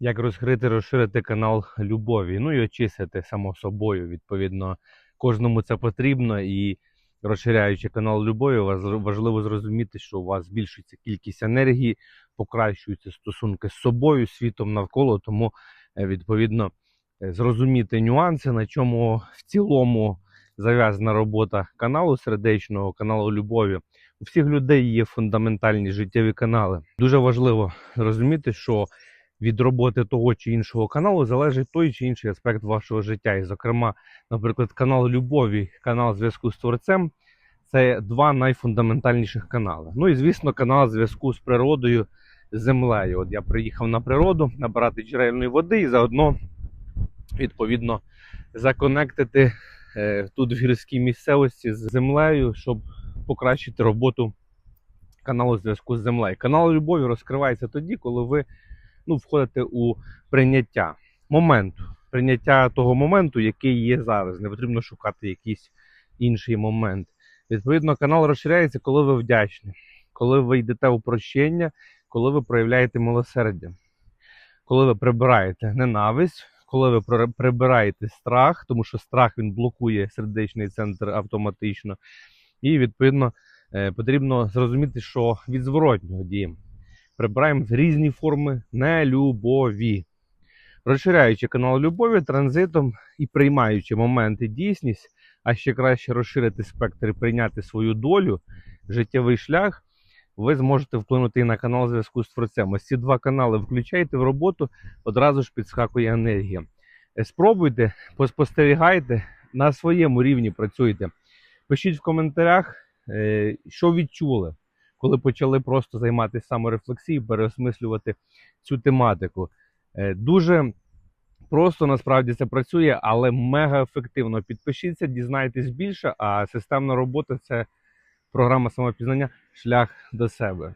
як розкрити, розширити канал любові. Ну і очистити само собою. Відповідно, кожному це потрібно. І розширяючи канал любові, важливо зрозуміти, що у вас збільшується кількість енергії, покращуються стосунки з собою, світом навколо. Тому, е, відповідно, е, зрозуміти нюанси, на чому в цілому зав'язана робота каналу сердечного, каналу любові. У всіх людей є фундаментальні життєві канали. Дуже важливо розуміти, що від роботи того чи іншого каналу залежить той чи інший аспект вашого життя. І, зокрема, наприклад, канал любові, канал зв'язку з творцем це два найфундаментальніших канали. Ну і звісно, канал зв'язку з природою, землею. От я приїхав на природу набирати джерельної води і заодно відповідно законектити е, тут в гірській місцевості з землею, щоб покращити роботу каналу зв'язку з землею. Канал любові розкривається тоді, коли ви ну, входите у прийняття моменту, прийняття того моменту, який є зараз. Не потрібно шукати якийсь інший момент. Відповідно, канал розширяється, коли ви вдячні, коли ви йдете у прощення, коли ви проявляєте милосердя, коли ви прибираєте ненависть, коли ви прибираєте страх, тому що страх він блокує сердечний центр автоматично. І відповідно е, потрібно зрозуміти, що від зворотнього діємо. Прибираємо різні форми нелюбові. Розширяючи канал любові транзитом і приймаючи моменти дійсність, а ще краще розширити спектр і прийняти свою долю, життєвий шлях, ви зможете вплинути і на канал зв'язку з творцем. Ось ці два канали включайте в роботу, одразу ж підскакує енергія. Е, Спробуйте, поспостерігайте, на своєму рівні працюйте. Пишіть в коментарях, е, що відчули, коли почали просто займатися саморефлексією, переосмислювати цю тематику. Е, Дуже просто насправді це працює, але мега ефективно. Підпишіться, дізнайтесь більше, а системна робота це програма самопізнання шлях до себе.